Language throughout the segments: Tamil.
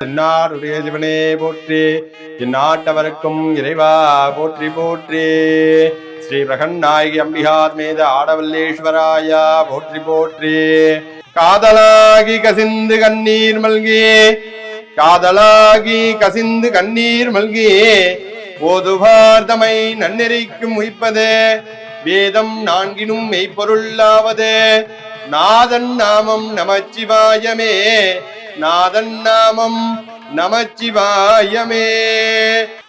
தென்னாடுடைய சிவனே போற்றி இந்நாட்டவருக்கும் இறைவா போற்றி போற்றி. ஸ்ரீ பிரகன்னாயகி அம்பிகார் மீது ஆடவல்லேஸ்வராயா போற்றி போற்றி. காதலாகி கசிந்து கண்ணீர் மல்கி காதலாகி கசிந்து கண்ணீர் மல்கி ஓதுவார்தமை நன்னெறிக்கும் உய்ப்பது வேதம் நான்கினும் மெய்ப்பொருளாவது நாதன் நாமம் நமச்சிவாயமே நாதன் நாமம் நமச்சிவாயமே.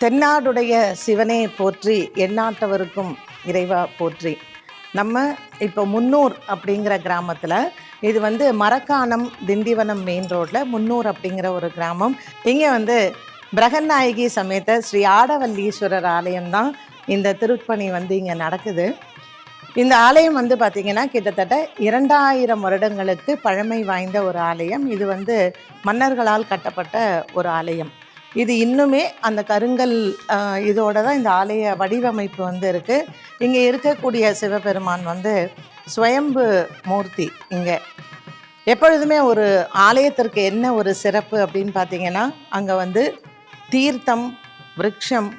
தென்னாடுடைய சிவனே போற்றி எந்நாட்டவருக்கும் இறைவா போற்றி. நம்ம இப்போ முன்னூர் அப்படிங்கிற கிராமத்தில் இது வந்து மரக்காணம் திண்டிவனம் மெயின் ரோட்டில் முன்னூர் அப்படிங்கிற ஒரு கிராமம். இங்கே வந்து பிரகநாயகி சமேத ஸ்ரீ ஆடவல்லீஸ்வரர் ஆலயம் தான் இந்த திருப்பணி வந்து இங்கே நடக்குது. இந்த ஆலயம் வந்து பார்த்திங்கன்னா கிட்டத்தட்ட இரண்டாயிரம் வருடங்களுக்கு பழமை வாய்ந்த ஒரு ஆலயம். இது வந்து மன்னர்களால் கட்டப்பட்ட ஒரு ஆலயம். இது இன்னுமே அந்த கருங்கல் இதோட தான் இந்த ஆலய வடிவமைப்பு வந்து இருக்குது இங்கே இருக்கக்கூடிய சிவபெருமான் வந்து சுயம்பு மூர்த்தி இங்கே. எப்பொழுதுமே ஒரு ஆலயத்திற்கு என்ன ஒரு சிறப்பு அப்படின்னு பார்த்தீங்கன்னா அங்கே வந்து தீர்த்தம் விரக்ஷம்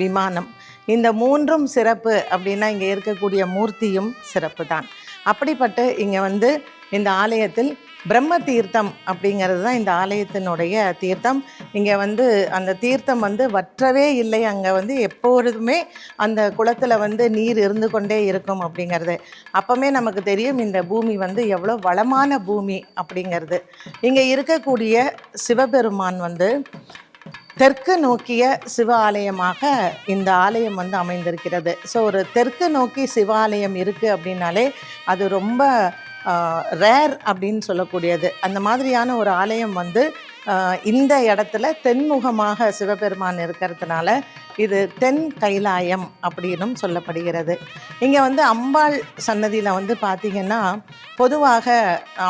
விமானம் இந்த மூன்றும் சிறப்பு அப்படின்னா இங்கே இருக்கக்கூடிய மூர்த்தியும் சிறப்பு தான் அப்படிப்பட்டு இங்கே வந்து இந்த ஆலயத்தில் பிரம்ம தீர்த்தம் அப்படிங்கிறது தான் இந்த ஆலயத்தினுடைய தீர்த்தம். இங்கே வந்து அந்த தீர்த்தம் வந்து வற்றவே இல்லை. அங்கே வந்து எப்பொழுதுமே அந்த குளத்தில் வந்து நீர் இருந்து கொண்டே இருக்கும் அப்படிங்கிறது. அப்போமே நமக்கு தெரியும் இந்த பூமி வந்து எவ்வளோ வளமான பூமி அப்படிங்கிறது. இங்கே இருக்கக்கூடிய சிவபெருமான் வந்து தெற்கு நோக்கிய சிவ ஆலயமாக இந்த ஆலயம் வந்து அமைந்திருக்கிறது. ஸோ ஒரு தெற்கு நோக்கி சிவாலயம் இருக்குது அப்படின்னாலே அது ரொம்ப ரேர் அப்படின்னு சொல்லக்கூடியது. அந்த மாதிரியான ஒரு ஆலயம் வந்து இந்த இடத்துல தென்முகமாக சிவபெருமான் இருக்கிறதுனால இது தென் கைலாயம் அப்படின்னும் சொல்லப்படுகிறது. இங்கே வந்து அம்பாள் சன்னதியில் வந்து பார்த்திங்கன்னா பொதுவாக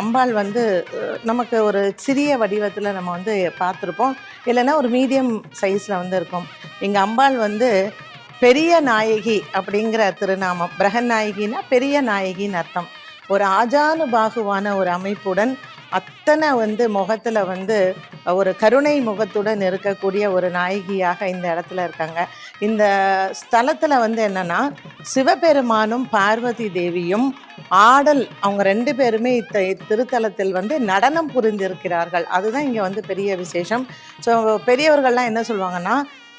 அம்பாள் வந்து நமக்கு ஒரு சிறிய வடிவத்தில் நம்ம வந்து பார்த்துருப்போம். இல்லைன்னா ஒரு மீடியம் சைஸில் வந்து இருக்கும். இங்கே அம்பாள் வந்து பெரிய நாயகி அப்படிங்கிற திருநாமம் பிரகநாயகினா பெரிய நாயகின்னு அர்த்தம். ஒரு ஆஜானுபாகுவான ஒரு அமைப்புடன் அத்தனை வந்து முகத்தில் வந்து ஒரு கருணை முகத்துடன் இருக்கக்கூடிய ஒரு நாயகியாக இந்த இடத்துல இருக்காங்க. இந்த ஸ்தலத்தில் வந்து என்னன்னா சிவபெருமானும் பார்வதி தேவியும் ஆடல் அவங்க ரெண்டு பேருமே இத்த திருத்தலத்தில் வந்து நடனம் புரிந்திருக்கிறார்கள். அதுதான் இங்கே வந்து பெரிய விசேஷம். ஸோ பெரியவர்கள்லாம் என்ன சொல்லுவாங்கன்னா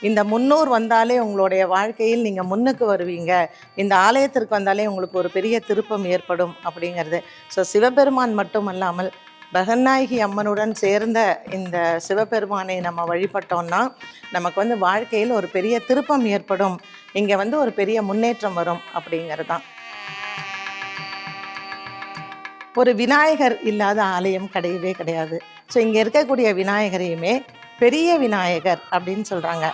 இந்த முன்னூர் வந்தாலே உங்களுடைய வாழ்க்கையில் நீங்கள் முன்னுக்கு வருவீங்க. இந்த ஆலயத்திற்கு வந்தாலே உங்களுக்கு ஒரு பெரிய திருப்பம் ஏற்படும் அப்படிங்கிறது. ஸோ சிவபெருமான் மட்டும் அல்லாமல் பகநாயகி அம்மனுடன் சேர்ந்த இந்த சிவபெருமானை நம்ம வழிபட்டோம்னா நமக்கு வந்து வாழ்க்கையில் ஒரு பெரிய திருப்பம் ஏற்படும். இங்கே வந்து ஒரு பெரிய முன்னேற்றம் வரும் அப்படிங்கிறது தான் ஒரு விநாயகர் இல்லாத ஆலயம் கிடையவே கிடையாது. ஸோ இங்கே இருக்கக்கூடிய விநாயகரையுமே பெரிய விநாயகர் அப்படின்னு சொல்கிறாங்க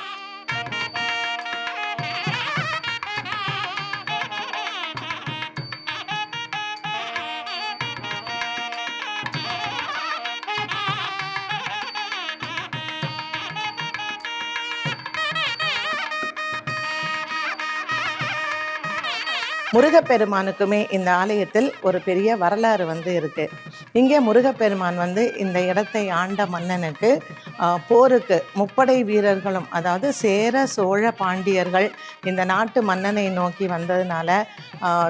முருகப்பெருமானுக்குமே இந்த ஆலயத்தில் ஒரு பெரிய வரலாறு வந்து இருக்குது இங்கே முருகப்பெருமான் வந்து இந்த இடத்தை ஆண்ட மன்னனுக்கு போருக்கு முப்படை வீரர்களும் அதாவது சேர சோழ பாண்டியர்கள் இந்த நாட்டு மன்னனை நோக்கி வந்ததுனால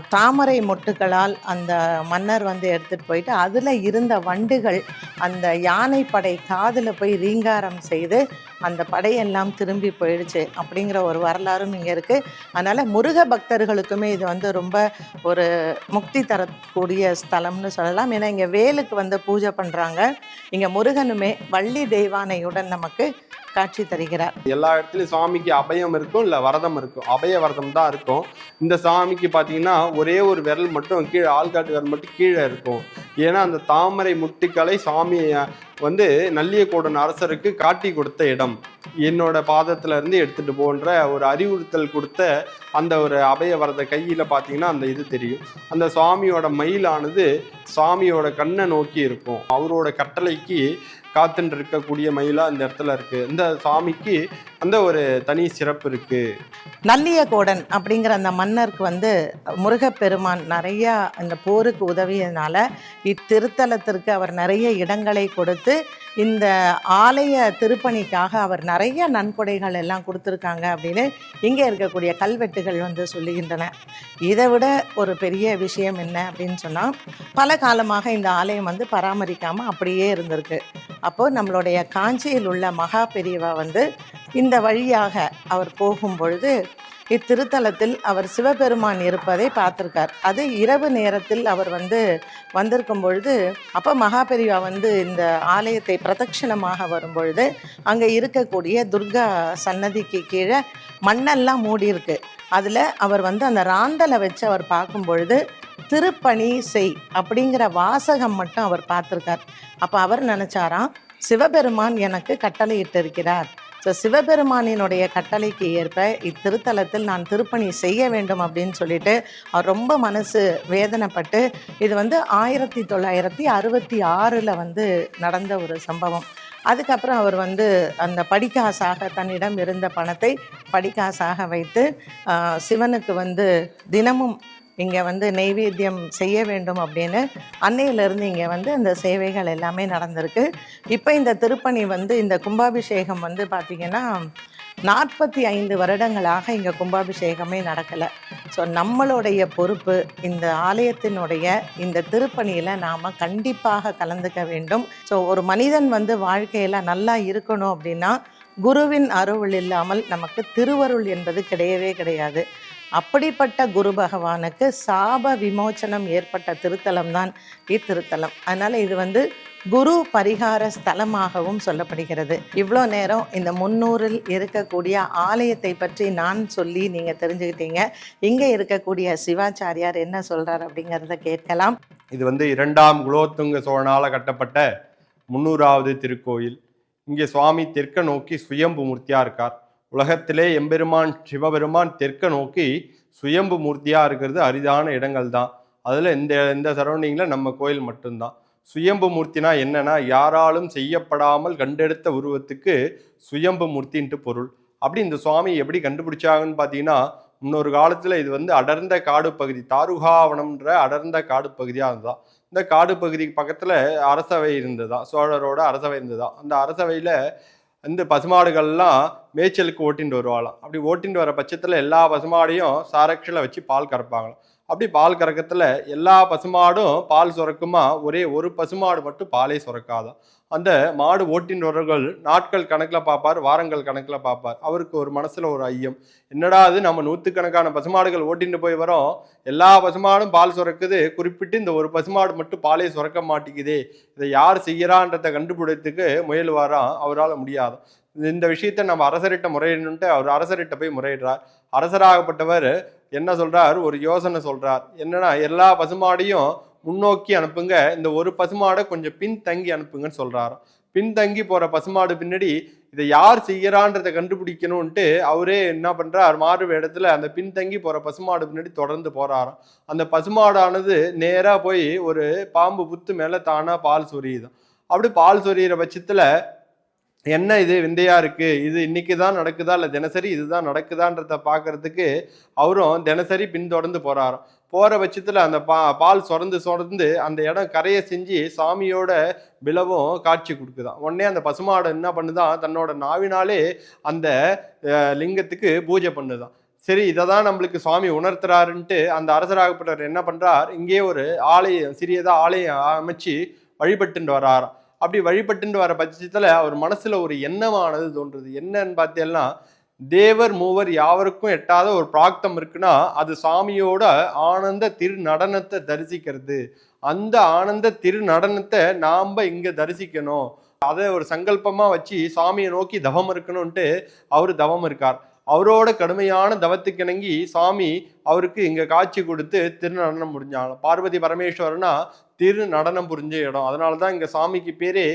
தாமரை மொட்டுகளால் அந்த மன்னர் வந்து எடுத்துகிட்டு போயிட்டு அதில் இருந்த வண்டுகள் அந்த யானைப்படை காதில் போய் ரீங்காரம் செய்து அந்த படையெல்லாம் திரும்பி போயிடுச்சு அப்படிங்கிற ஒரு வரலாறும் இங்கே இருக்குது அதனால் முருக பக்தர்களுக்குமே இது வந்து ரொம்ப ஒரு முக்தி தரக்கூடிய ஸ்தலம்னு சொல்லலாம். ஏன்னா இங்கே வயலுக்கு வந்து பூஜை பண்ணுறாங்க இங்கே முருகனுமே வள்ளி தெய்வானையுடன் நமக்கு காட்சி தருகிறார். எல்லா இடத்துலயும் சாமிக்கு அபயம் இருக்கும் இல்ல வரதம் இருக்கும். அபய வரதம் தான் இருக்கும். இந்த சாமிக்கு பாத்தீங்கன்னா ஒரே ஒரு விரல் மட்டும் கீழே ஆள்காட்டு விரல் மட்டும் கீழே இருக்கும். ஏன்னா அந்த தாமரை முட்டுக்களை சாமி வந்து நல்லியக்கூடன் அரசருக்கு காட்டி கொடுத்த இடம். என்னோட பாதத்துல இருந்து எடுத்துட்டு போன்ற ஒரு அறிவுறுத்தல் கொடுத்த அந்த ஒரு அபய வரத கையில பாத்தீங்கன்னா அந்த இது தெரியும். அந்த சுவாமியோட மயிலானது சாமியோட கண்ணை நோக்கி இருக்கும். அவரோட கட்டளைக்கு காத்துன்னு இருக்கக்கூடிய மயிலா இந்த இடத்துல இருக்கு. இந்த சாமிக்கு அந்த ஒரு தனி சிறப்பு இருக்கு. நல்லியகோடன் அப்படிங்கிற அந்த மன்னருக்கு வந்து முருகப்பெருமான் நிறையா அந்த போருக்கு உதவியதுனால இத்திருத்தலத்திற்கு அவர் நிறைய இடங்களை கொடுத்து இந்த ஆலய திருப்பணிக்காக அவர் நிறைய நன்கொடைகள் எல்லாம் கொடுத்துருக்காங்க அப்படின்னு இங்கே இருக்கக்கூடிய கல்வெட்டுகள் வந்து சொல்லுகின்றன. இதை விட ஒரு பெரிய விஷயம் என்ன அப்படின்னு சொன்னால் பல காலமாக இந்த ஆலயம் வந்து பராமரிக்காமல் அப்படியே இருந்திருக்கு. அப்போது நம்மளுடைய காஞ்சியில் உள்ள மகா பெரியவா வந்து இந்த வழியாக அவர் போகும் பொழுது இத்திருத்தலத்தில் அவர் சிவபெருமான் இருப்பதை பார்த்துருக்கார். அது இரவு நேரத்தில் அவர் வந்து வந்திருக்கும் பொழுது அப்போ மகாபெரிவா வந்து இந்த ஆலயத்தை பிரதட்சணமாக வரும்பொழுது அங்கே இருக்கக்கூடிய துர்கா சன்னதிக்கு கீழே மண்ணெல்லாம் மூடி இருக்கு அதில் அவர் வந்து அந்த ராந்தலை வச்சு அவர் பார்க்கும் பொழுது திருப்பணி செய் அப்படிங்கிற வாசகம் மட்டும் அவர் பார்த்துருக்கார். அப்போ அவர் நினச்சாராம் சிவபெருமான் எனக்கு கட்டளையிட்டு இருக்கிறார் ஸோ சிவபெருமானினுடைய கட்டளைக்கு ஏற்ப இத்திருத்தலத்தில் நான் திருப்பணி செய்ய வேண்டும் அப்படின்னு சொல்லிட்டு அவர் ரொம்ப மனசு வேதனைப்பட்டு இது வந்து ஆயிரத்தி தொள்ளாயிரத்தி அறுபத்தி ஆறில் வந்து நடந்த ஒரு சம்பவம். அதுக்கப்புறம் அவர் வந்து அந்த படிக்காசாக தன்னிடம் இருந்த பணத்தை படிக்காசாக வைத்து சிவனுக்கு வந்து தினமும் இங்கே வந்து நெய்வேத்தியம் செய்ய வேண்டும் அப்படின்னு அன்னையிலேருந்து இங்கே வந்து இந்த சேவைகள் எல்லாமே நடந்திருக்கு. இப்போ இந்த திருப்பணி வந்து இந்த கும்பாபிஷேகம் வந்து பார்த்திங்கன்னா நாற்பத்தி ஐந்து வருடங்களாக இங்கே கும்பாபிஷேகமே நடக்கலை. ஸோ நம்மளுடைய பொறுப்பு இந்த ஆலயத்தினுடைய இந்த திருப்பணியில் நாம் கண்டிப்பாக கலந்துக்க வேண்டும். ஸோ ஒரு மனிதன் வந்து வாழ்க்கையில் நல்லா இருக்கணும் அப்படின்னா குருவின் அருள் இல்லாமல் நமக்கு திருவருள் என்பது கிடையவே கிடையாது. அப்படிப்பட்ட குரு பகவானுக்கு சாப விமோச்சனம் ஏற்பட்ட திருத்தலம் தான் இத்திருத்தலம். அதனால் இது வந்து குரு பரிகார ஸ்தலமாகவும் சொல்லப்படுகிறது. இவ்வளோ நேரம் இந்த முன்னூரில் இருக்கக்கூடிய ஆலயத்தை பற்றி நான் சொல்லி நீங்கள் தெரிஞ்சுக்கிட்டீங்க. இங்கே இருக்கக்கூடிய சிவாச்சாரியார் என்ன சொல்கிறார் அப்படிங்கிறத கேட்கலாம். இது வந்து இரண்டாம் குலோத்துங்க சோழனால கட்டப்பட்ட முன்னூறாவது திருக்கோயில். இங்கே சுவாமி தெற்க நோக்கி சுயம்பு மூர்த்தியாக இருக்கார். உலகத்திலே எம்பெருமான் சிவபெருமான் தெற்க நோக்கி சுயம்பு மூர்த்தியாக இருக்கிறது அரிதான இடங்கள் தான் அதில் இந்த இந்த சரௌண்டிங்கில் நம்ம கோயில் மட்டும்தான். சுயம்பு மூர்த்தினா என்னன்னா யாராலும் செய்யப்படாமல் கண்டெடுத்த உருவத்துக்கு சுயம்பு மூர்த்தின்ட்டு பொருள். அப்படி இந்த சுவாமி எப்படி கண்டுபிடிச்சாங்கன்னு பார்த்தீங்கன்னா முன்னொரு காலத்தில் இது வந்து அடர்ந்த காடு பகுதி தாருகாவனம்ன்ற அடர்ந்த காடு பகுதியாக இருந்ததா. இந்த காடு பகுதிக்கு பக்கத்தில் அரசவை இருந்ததா சோழரோட அரசவை இருந்ததா. அந்த அரசவையில் இந்த பசுமாடுகள்லாம் மேய்ச்சலுக்கு ஓட்டிட்டு வருவாளாம். அப்படி ஓட்டிட்டு வர பட்சத்தில் எல்லா பசுமாடையும் சாரக்ஷில் வச்சு பால் கறப்பாங்களாம். அப்படி பால் கறக்கத்தில் எல்லா பசுமாடும் பால் சுரக்குமா ஒரே ஒரு பசுமாடு மட்டும் பாலே சுரக்காதான் அந்த மாடு ஓட்டின்றவர்கள் நாட்கள் கணக்கில் பார்ப்பார் வாரங்கள் கணக்கில் பார்ப்பார் அவருக்கு ஒரு மனசில் ஒரு ஐயம். என்னடா அது நம்ம நூற்றுக்கணக்கான பசுமாடுகள் ஓட்டிட்டு போய் வரோம். எல்லா பசுமாடும் பால் சுரக்குது. குறிப்பிட்டு இந்த ஒரு பசுமாடு மட்டும் பாலே சுரக்க மாட்டேங்குதே. இதை யார் செய்கிறான்றதை கண்டுபிடித்துக்கு முயலுவாராம் அவரால் முடியாது. இந்த விஷயத்தை நம்ம அரசர்கிட்ட முறையிடணுன்ட்டு அவர் அரசர்கிட்ட போய் முறையிடுறார். அரசராகப்பட்டவர் என்ன சொல்கிறார் ஒரு யோசனை சொல்கிறார் என்னன்னா எல்லா பசுமாடையும் முன்னோக்கி அனுப்புங்க. இந்த ஒரு பசுமாடை கொஞ்சம் பின்தங்கி அனுப்புங்கன்னு சொல்கிறாராம் பின்தங்கி போகிற பசுமாடு பின்னாடி இதை யார் செய்கிறான்றதை கண்டுபிடிக்கணும்ன்ட்டு அவரே என்ன பண்ணுறார் மாறு இடத்துல அந்த பின்தங்கி போகிற பசுமாடு பின்னாடி தொடர்ந்து போகிறாராம் அந்த பசுமாடானது நேராக போய் ஒரு பாம்பு புத்து மேலே தானாக பால் சொரியுதான் அப்படி பால் சொரியிற பட்சத்தில் என்ன இது விந்தையா இருக்கு? இது இன்னைக்கு தான் நடக்குதா? இல்லை தினசரி இதுதான் நடக்குதான்றத பார்க்கறதுக்கு அவரும் தினசரி பின்தொடர்ந்து போறாராம். போகிற பட்சத்தில் அந்த பா பால் சுரந்து சுரந்து அந்த இடம் கரையை செஞ்சு சாமியோட பிளவும் காட்சி கொடுக்குதான். உடனே அந்த பசுமாடு என்ன பண்ணுதான் தன்னோட நாவினாலே அந்த லிங்கத்துக்கு பூஜை பண்ணுதான். சரி இதை தான் நம்மளுக்கு சுவாமி உணர்த்துறாருன்ட்டு அந்த அரசராகப்பட்டவர் என்ன பண்ணுறார் இங்கேயே ஒரு ஆலயம் சிறியதாக ஆலயம் அமைச்சு வழிபட்டுண்டு வராராம். அப்படி வழிபட்டுண்டு வர பட்சத்தில் அவர் மனசில் ஒரு எண்ணமானது தோன்றுது. என்னன்னு பார்த்தீங்கன்னா தேவர் மூவர் யாவருக்கும் எட்டாத ஒரு பிராக்தம் இருக்குன்னா அது சாமியோட ஆனந்த திரு நடனத்தை தரிசிக்கிறது. அந்த ஆனந்த திரு நடனத்தை இங்கே தரிசிக்கணும். அதை ஒரு சங்கல்பமாக வச்சு சாமியை நோக்கி தவம் இருக்கணும்ன்ட்டு அவர் தவம் இருக்கார். அவரோட கடுமையான தவத்துக்கு இணங்கி சாமி அவருக்கு இங்கே காட்சி கொடுத்து திருநடனம் புரிஞ்சாங்க. பார்வதி பரமேஸ்வரனா திரு நடனம் புரிஞ்ச இடம். அதனால தான் இங்கே சாமிக்கு பேரே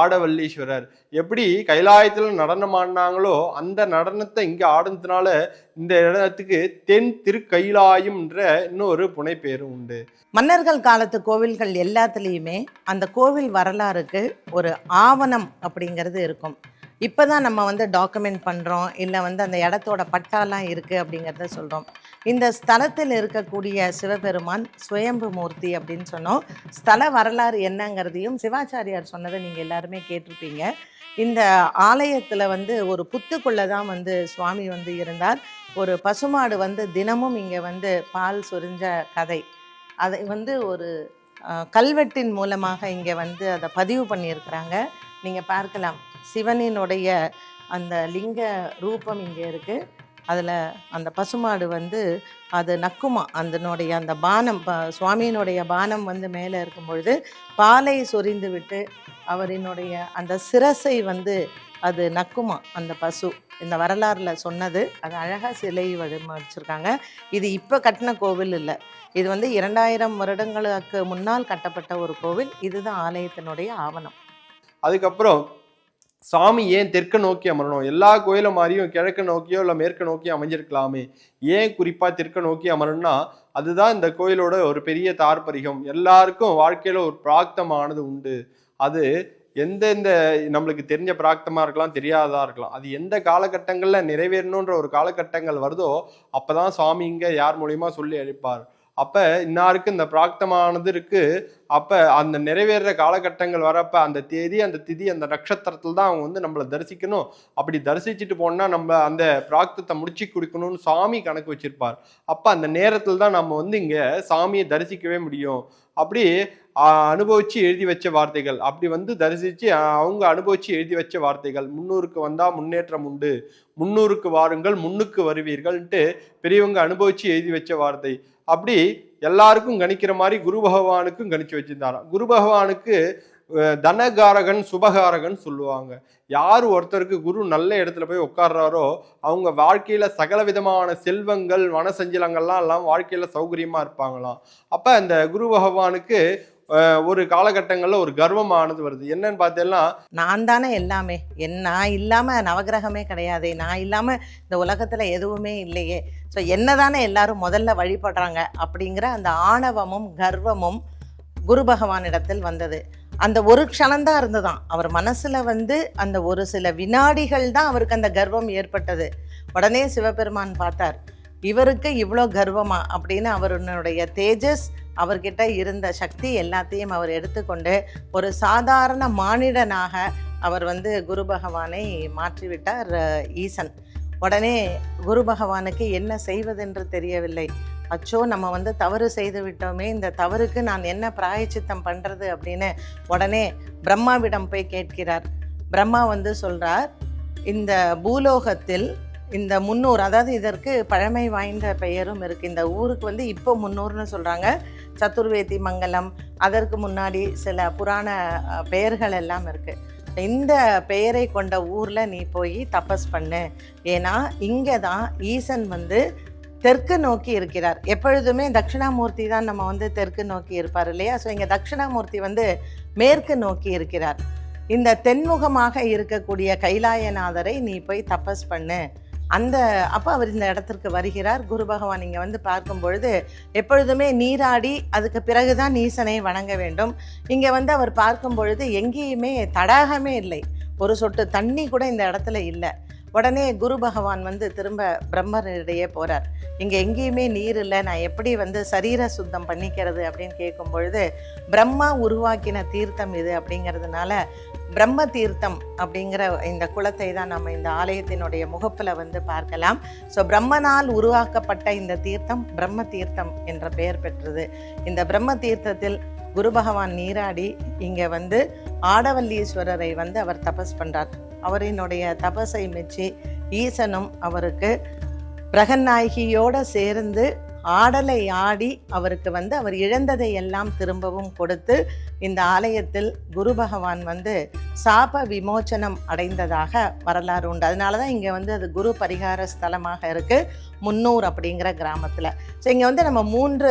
ஆடவல்லீஸ்வரர். எப்படி கைலாயத்தில் நடனம் ஆடினாங்களோ அந்த நடனத்தை இங்கே ஆடுனதுனால இந்த இடத்துக்கு தென் திருக்கைலாயம்ன்ற இன்னொரு புனைப்பேரும் உண்டு. மன்னர்கள் காலத்து கோவில்கள் எல்லாத்துலேயுமே அந்த கோவில் வரலாறுக்கு ஒரு ஆவணம் அப்படிங்கிறது இருக்கும். இப்போ தான் நம்ம வந்து டாக்குமெண்ட் பண்ணுறோம் இல்லை வந்து அந்த இடத்தோட பட்டாலாம் இருக்குது அப்படிங்கிறத சொல்கிறோம் இந்த ஸ்தலத்தில் இருக்கக்கூடிய சிவபெருமான் சுயம்பு மூர்த்தி அப்படின்னு சொன்னோம். ஸ்தல வரலாறு என்னங்கிறதையும் சிவாச்சாரியார் சொன்னதை நீங்கள் எல்லாருமே கேட்டிருப்பீங்க. இந்த ஆலயத்தில் வந்து ஒரு புத்துக்குள்ளே தான் வந்து சுவாமி வந்து இருந்தார். ஒரு பசுமாடு வந்து தினமும் இங்கே வந்து பால் சொரிஞ்ச கதை. அதை வந்து ஒரு கல்வெட்டின் மூலமாக இங்கே வந்து அதை பதிவு பண்ணியிருக்கிறாங்க. நீங்கள் பார்க்கலாம். சிவனினுடைய அந்த லிங்க ரூபம் இங்கே இருக்குது அதில் அந்த பசுமாடு வந்து அது நக்குமா அதனுடைய அந்த பானம் ப சுவாமியினுடைய பானம் வந்து மேலே இருக்கும் பொழுது பாலை சொரிந்து விட்டு அவரினுடைய அந்த சிரசை வந்து அது நக்குமா அந்த பசு. இந்த வரலாறில் சொன்னது அது அழகாக சிலை வடிவமைச்சிருக்காங்க. இது இப்போ கட்டின கோவில் இல்லை. இது வந்து இரண்டாயிரம் வருடங்களுக்கு முன்னால் கட்டப்பட்ட ஒரு கோவில். இதுதான் ஆலயத்தினுடைய ஆவணம். அதுக்கப்புறம் சாமி ஏன் தெற்கு நோக்கி அமரணும்? எல்லா கோயிலும் மாதிரியும் கிழக்கு நோக்கியோ இல்லை மேற்கு நோக்கியோ அமைஞ்சிருக்கலாமே. ஏன் குறிப்பாக தெற்க நோக்கி அமரணும்னா அதுதான் இந்த கோயிலோட ஒரு பெரிய தார்பரிகம் எல்லாருக்கும் வாழ்க்கையில் ஒரு பிராக்தமானது உண்டு. அது எந்தெந்த நம்மளுக்கு தெரிஞ்ச பிராக்தமாக இருக்கலாம் தெரியாததாக இருக்கலாம். அது எந்த காலகட்டங்களில் நிறைவேறணுன்ற ஒரு காலகட்டங்கள் வருதோ அப்போ தான் சாமி இங்கே யார் மூலியமாக சொல்லி அழிப்பார். அப்ப இன்னாருக்கு இந்த பிராக்தமானது இருக்கு. அப்ப அந்த நிறைவேறுற காலகட்டங்கள் வரப்ப அந்த தேதி அந்த திதி அந்த நட்சத்திரத்துல தான் அவங்க வந்து நம்மளை தரிசிக்கணும். அப்படி தரிசிச்சுட்டு போனா நம்ம அந்த பிராக்தத்தை முடிச்சு கொடுக்கணும்னு சாமி கணக்கு வச்சிருப்பார். அப்ப அந்த நேரத்துல தான் நம்ம வந்து இங்க சாமியை தரிசிக்கவே முடியும். அப்படி அனுபவிச்சு எழுதி வச்ச வார்த்தைகள். அப்படி வந்து தரிசிச்சு அவங்க அனுபவிச்சு எழுதி வச்ச வார்த்தைகள். முன்னூறுக்கு வந்தா முன்னேற்றம் உண்டு. முன்னூறுக்கு வாருங்கள் முன்னுக்கு வருவீர்கள்ன்ட்டு பெரியவங்க அனுபவிச்சு எழுதி வச்ச வார்த்தை. அப்படி எல்லாருக்கும் கணிக்கிற மாதிரி குரு பகவானுக்கும் கணிச்சு வச்சிருந்தாராம். குரு பகவானுக்கு தனகாரகன் சுபகாரகன் சொல்லுவாங்க. யார் ஒருத்தருக்கு குரு நல்ல இடத்துல போய் உட்கார்றாரோ அவங்க வாழ்க்கையில சகல விதமான செல்வங்கள் வனசஞ்சலங்கள்லாம் எல்லாம் வாழ்க்கையில சௌகரியமா இருப்பாங்களாம். அப்ப அந்த குரு பகவானுக்கு ஒரு காலகட்டங்களில் ஒரு கர்வமானது வருது. என்னன்னு பார்த்தீங்கன்னா நான் தானே எல்லாமே. என் நான் இல்லாமல் நவகிரகமே கிடையாது. நான் இல்லாமல் இந்த உலகத்தில் எதுவுமே இல்லையே. ஸோ என்ன தானே எல்லாரும் முதல்ல வழிபடுறாங்க அப்படிங்கிற அந்த ஆணவமும் கர்வமும் குரு பகவானிடத்தில் வந்தது. அந்த ஒரு க்ஷணம்தான் இருந்ததான் அவர் மனசில் வந்து அந்த ஒரு சில வினாடிகள் தான் அவருக்கு அந்த கர்வம் ஏற்பட்டது. உடனே சிவபெருமான் பார்த்தார் இவருக்கு இவ்வளோ கர்வமா? அப்படின்னு அவருடைய தேஜஸ் அவர்கிட்ட இருந்த சக்தி எல்லாத்தையும் அவர் எடுத்துக்கொண்டு ஒரு சாதாரண மானிடனாக அவர் வந்து குரு பகவானை மாற்றிவிட்டார் ஈசன். உடனே குரு பகவானுக்கு என்ன செய்வதென்று தெரியவில்லை. அச்சோ நம்ம வந்து தவறு செய்து விட்டோமே இந்த தவறுக்கு நான் என்ன பிராயச்சித்தம் பண்ணுறது அப்படின்னு உடனே பிரம்மாவிடம் போய் கேட்கிறார். பிரம்மா வந்து சொல்கிறார் இந்த பூலோகத்தில் இந்த முன்னூர் அதாவது இதற்கு பழமை வாய்ந்த பெயரும் இருக்குது இந்த ஊருக்கு வந்து இப்போ முன்னூர்னு சொல்கிறாங்க சதுர்வேதி மங்கலம் அதற்கு முன்னாடி சில புராண பெயர்கள் எல்லாம் இருக்குது இந்த பெயரை கொண்ட ஊரில் நீ போய் தபஸ் பண்ணு. ஏன்னா இங்கே தான் ஈசன் வந்து தெற்கு நோக்கி இருக்கிறார். எப்பொழுதுமே தட்சிணாமூர்த்தி தான் நம்ம வந்து தெற்கு நோக்கி இருப்பார் இல்லையா? ஸோ இங்கே தட்சிணாமூர்த்தி வந்து மேற்கு நோக்கி இருக்கிறார். இந்த தென்முகமாக இருக்கக்கூடிய கைலாயநாதரை நீ போய் தபஸ் பண்ணு. அந்த அப்போ அவர் இந்த இடத்திற்கு வருகிறார். குரு பகவான் இங்கே வந்து பார்க்கும் பொழுது எப்பொழுதுமே நீராடி அதுக்கு பிறகு தான் வணங்க வேண்டும். இங்கே வந்து அவர் பார்க்கும் பொழுது எங்கேயுமே தடாகமே இல்லை. ஒரு சொட்டு தண்ணி கூட இந்த இடத்துல இல்லை. உடனே குரு பகவான் வந்து திரும்ப பிரம்மரிடையே போகிறார் இங்கே எங்கேயுமே நீர் இல்லை. நான் எப்படி வந்து சரீர சுத்தம் பண்ணிக்கிறது அப்படின்னு கேட்கும் பொழுது பிரம்மா உருவாக்கின தீர்த்தம் இது அப்படிங்கிறதுனால பிரம்ம தீர்த்தம் அப்படிங்கிற இந்த குளத்தை தான் நம்ம இந்த ஆலயத்தினுடைய முகப்பில் வந்து பார்க்கலாம். ஸோ பிரம்மனால் உருவாக்கப்பட்ட இந்த தீர்த்தம் பிரம்ம தீர்த்தம் என்ற பெயர் பெற்றது. இந்த பிரம்ம தீர்த்தத்தில் குரு பகவான் நீராடி இங்கே வந்து ஆடவல்லீஸ்வரரை வந்து அவர் தபஸ் பண்ணுறார் அவரினுடைய தபஸை மெச்சி ஈசனும் அவருக்கு பிரகநாயகியோடு சேர்ந்து ஆடலை ஆடி அவருக்கு வந்து அவர் இழந்ததை எல்லாம் திரும்பவும் கொடுத்து இந்த ஆலயத்தில் குரு பகவான் வந்து சாப விமோச்சனம் அடைந்ததாக வரலாறு உண்டு. அதனால தான் இங்கே வந்து அது குரு பரிகார ஸ்தலமாக இருக்குது முன்னூர் அப்படிங்கிற கிராமத்தில். ஸோ இங்கே வந்து நம்ம மூன்று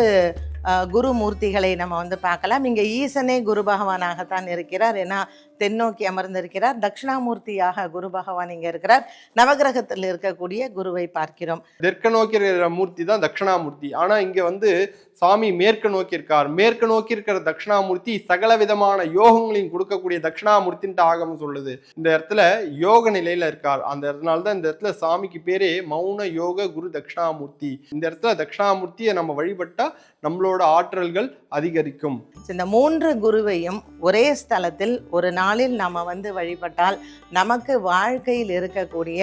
குருமூர்த்திகளை குரு மூர்த்திகளை நம்ம வந்து பார்க்கலாம். இங்கே ஈசனே குரு பகவானாகத்தான் இருக்கிறார். ஏன்னா தென்னோக்கி அமர்ந்திருக்கிறார். தட்சிணாமூர்த்தியாக குரு பகவான் இங்கே இருக்கிறார். நவகிரகத்தில் இருக்கக்கூடிய குருவை பார்க்கிறோம். தெற்க நோக்கி மூர்த்தி தான் தட்சிணாமூர்த்தி. ஆனா இங்க வந்து சாமி மேற்கு நோக்கி இருக்கார் மேற்கு நோக்கி இருக்கிற தட்சிணாமூர்த்தி சகல விதமான யோகங்களையும் கொடுக்கக்கூடிய தட்சிணாமூர்த்தின்ட்டு ஆகமம் சொல்லுது. இந்த இடத்துல யோக நிலையில இருக்கார். அந்த இடத்துனால தான் இந்த இடத்துல சாமிக்கு பேரே மௌன யோக குரு தட்சிணாமூர்த்தி. இந்த இடத்துல தட்சிணாமூர்த்தியை நம்ம வழிபட்டா நம்மளோட ஆற்றல்கள் அதிகரிக்கும். இந்த மூன்று குருவையும் ஒரே ஸ்தலத்தில் ஒரு நாளில் நம்ம வந்து வழிபட்டால் நமக்கு வாழ்க்கையில் இருக்கக்கூடிய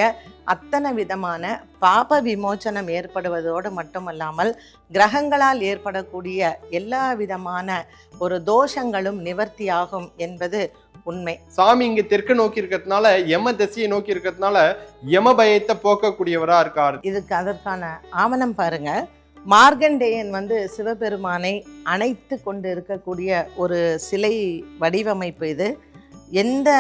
அத்தனை விதமான பாப விமோச்சனம் ஏற்படுவதோடு மட்டுமல்லாமல் கிரகங்களால் ஏற்படக்கூடிய எல்லா விதமான ஒரு தோஷங்களும் நிவர்த்தியாகும் என்பது உண்மை. சாமி இங்க தெற்கு நோக்கி இருக்கிறதுனால யம திசையை நோக்கி இருக்கிறதுனால யம பயத்தை போக்கக்கூடியவரா இருக்கார். இதுக்கு அதற்கான ஆவணம் பாருங்க. மார்கண்டேயன் வந்து சிவபெருமானை அணைத்து கொண்டு இருக்கக்கூடிய ஒரு சிலை வடிவமைப்பு இது. எந்த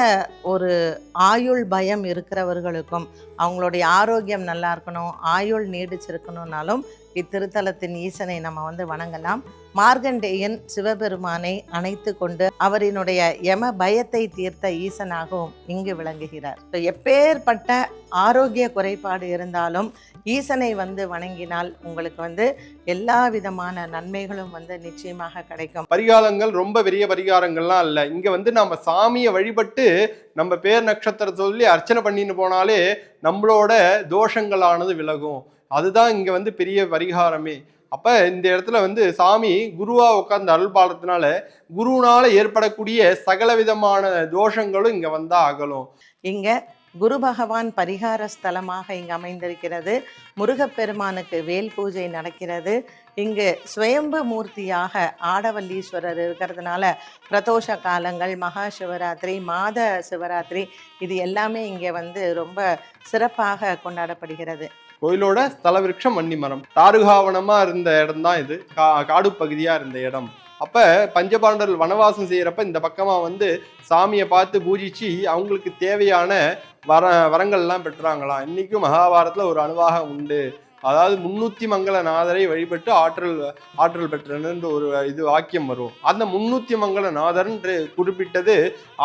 ஒரு ஆயுள் பயம் இருக்கிறவர்களுக்கும் அவங்களுடைய ஆரோக்கியம் நல்லா இருக்கணும் ஆயுள் நீடிச்சிருக்கணும்னாலும் இத்திருத்தலத்தின் ஈசனை நம்ம வந்து வணங்கலாம். மார்கண்டேயன் சிவபெருமானை அணைத்து கொண்டு அவரினுடைய யம பயத்தை தீர்த்த ஈசனாகவும் இங்கு விளங்குகிறார். எப்பேற்பட்ட ஆரோக்கிய குறைபாடு இருந்தாலும் ஈசனை வந்து வணங்கினால் உங்களுக்கு வந்து எல்லா விதமான நன்மைகளும் வந்து நிச்சயமாக கிடைக்கும். பரிகாரங்கள் ரொம்ப பெரிய பரிகாரங்கள்லாம் இல்ல. இங்க வந்து நம்ம சாமியை வழிபட்டு நம்ம பேர் நட்சத்திரம் சொல்லி அர்ச்சனை பண்ணின்னு போனாலே நம்மளோட தோஷங்களானது விலகும். அதுதான் இங்க வந்து பெரிய பரிகாரமே. அப்ப இந்த இடத்துல வந்து சாமி குருவா உட்கார்ந்து அருள் பாடுறதுனால குருனால ஏற்படக்கூடிய சகல விதமான தோஷங்களும் இங்க வந்தா அகலும். இங்க குரு பகவான் பரிகார ஸ்தலமாக இங்கு அமைந்திருக்கிறது. முருகப்பெருமானுக்கு வேல் பூஜை நடக்கிறது. இங்கு சுயம்பு மூர்த்தியாக ஆடவல்லீஸ்வரர் இருக்கிறதுனால பிரதோஷ காலங்கள் மகா சிவராத்திரி மாத சிவராத்திரி இது எல்லாமே இங்கே வந்து ரொம்ப சிறப்பாக கொண்டாடப்படுகிறது. கோயிலோட ஸ்தல விருட்சம் வன்னிமரம். தாருகாவனமாக இருந்த இடம் தான் இது. கா காடு பகுதியாக இருந்த இடம். அப்ப பஞ்சபாண்டர்கள் வனவாசம் செய்யறப்ப இந்த பக்கமா வந்து சாமியை பார்த்து பூஜிச்சு அவங்களுக்கு தேவையான வர வரங்கள்லாம் பெற்றாங்களாம். இன்னைக்கும் மகாபாரத்தில் ஒரு அணுவாகம் உண்டு. அதாவது முன்னூத்தி மங்கள நாதரை வழிபட்டு ஆற்றல் ஆற்றல் பெற்றனன்ற ஒரு இது வாக்கியம் வரும். அந்த முன்னூத்தி மங்கள நாதர் என்று குறிப்பிட்டது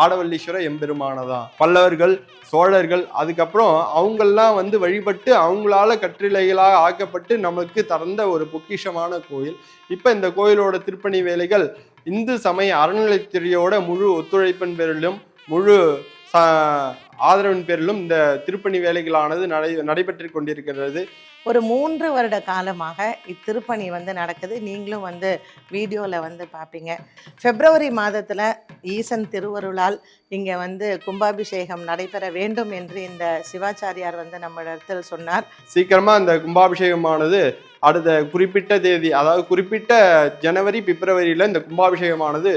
ஆடவல்லீஸ்வர எம்பெருமானதான் பல்லவர்கள் சோழர்கள் அதுக்கப்புறம் அவங்கெல்லாம் வந்து வழிபட்டு அவங்களால கற்றிலைகளாக ஆக்கப்பட்டு நமக்கு தந்த ஒரு பொக்கிஷமான கோயில். இப்போ இந்த கோயிலோட திருப்பணி வேலைகள் இந்து சமய அறநிலைத்துறையோட முழு ஒத்துழைப்பின் பேரிலும் முழு ஆதரவின் பேரிலும் இந்த திருப்பணி வேலைகளானது நடை நடைபெற்று கொண்டிருக்கிறது. ஒரு மூன்று வருட காலமாக இத்திருப்பணி வந்து நடக்குது. நீங்களும் வந்து வீடியோவில் வந்து பார்ப்பீங்க பிப்ரவரி மாதத்தில் ஈசன் திருவருளால் இங்கே வந்து கும்பாபிஷேகம் நடைபெற வேண்டும் என்று இந்த சிவாச்சாரியார் வந்து நம்ம இடத்தில் சொன்னார். சீக்கிரமாக இந்த கும்பாபிஷேகமானது அடுத்த குறிப்பிட்ட தேதி அதாவது குறிப்பிட்ட ஜனவரி பிப்ரவரியில் இந்த கும்பாபிஷேகமானது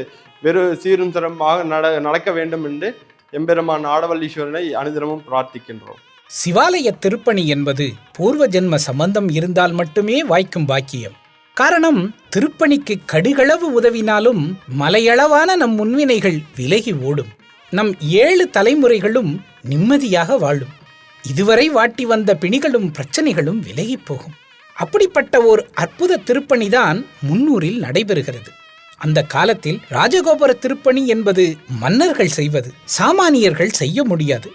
வெறும் சீரும் சிரமமாக நட நடக்க வேண்டும் என்று எம்பெருமான் ஆடவல்லீஸ்வரனை அனுதினமும் பிரார்த்திக்கின்றோம். சிவாலய திருப்பணி என்பது பூர்வ ஜென்ம சம்பந்தம் இருந்தால் மட்டுமே வாய்க்கும் பாக்கியம். காரணம் திருப்பணிக்கு கடுகளவு உதவினாலும் மலையளவான நம் முன்வினைகள் விலகி ஓடும். நம் ஏழு தலைமுறைகளும் நிம்மதியாக வாழும். இதுவரை வாட்டி வந்த பிணிகளும் பிரச்சனைகளும் விலகிப் போகும். அப்படிப்பட்ட ஓர் அற்புத திருப்பணிதான் முன்னூரில் நடைபெறுகிறது. அந்த காலத்தில் ராஜகோபுர திருப்பணி என்பது மன்னர்கள் செய்வது சாமானியர்கள் செய்ய முடியாது.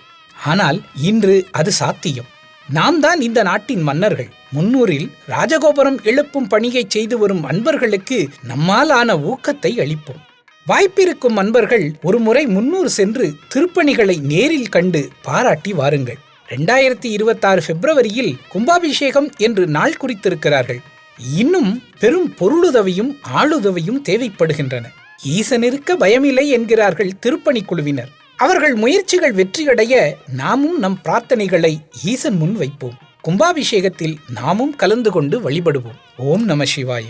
ஆனால் இன்று அது சாத்தியம். நாம் தான் இந்த நாட்டின் மன்னர்கள். முன்னூரில் ராஜகோபுரம் எழுப்பும் பணியை செய்து வரும் அன்பர்களுக்கு நம்மால் ஆன ஊக்கத்தை அளிப்போம். வாய்ப்பிருக்கும் அன்பர்கள் ஒருமுறை முன்னூர் சென்று திருப்பணிகளை நேரில் கண்டு பாராட்டி வாருங்கள். ரெண்டாயிரத்தி இருபத்தாறு பிப்ரவரியில் கும்பாபிஷேகம் என்று நாள் குறித்திருக்கிறார்கள். இன்னும் பெரும் பொருளுதவியும் ஆளுதவியும் தேவைப்படுகின்றன. ஈசனிருக்க பயமில்லை என்கிறார்கள் திருப்பணி குழுவினர். அவர்கள் முயற்சிகள் வெற்றியடைய நாமும் நம் பிரார்த்தனைகளை ஈசன் முன் வைப்போம். கும்பாபிஷேகத்தில் நாமும் கலந்து கொண்டு வழிபடுவோம். ஓம் நம சிவாய.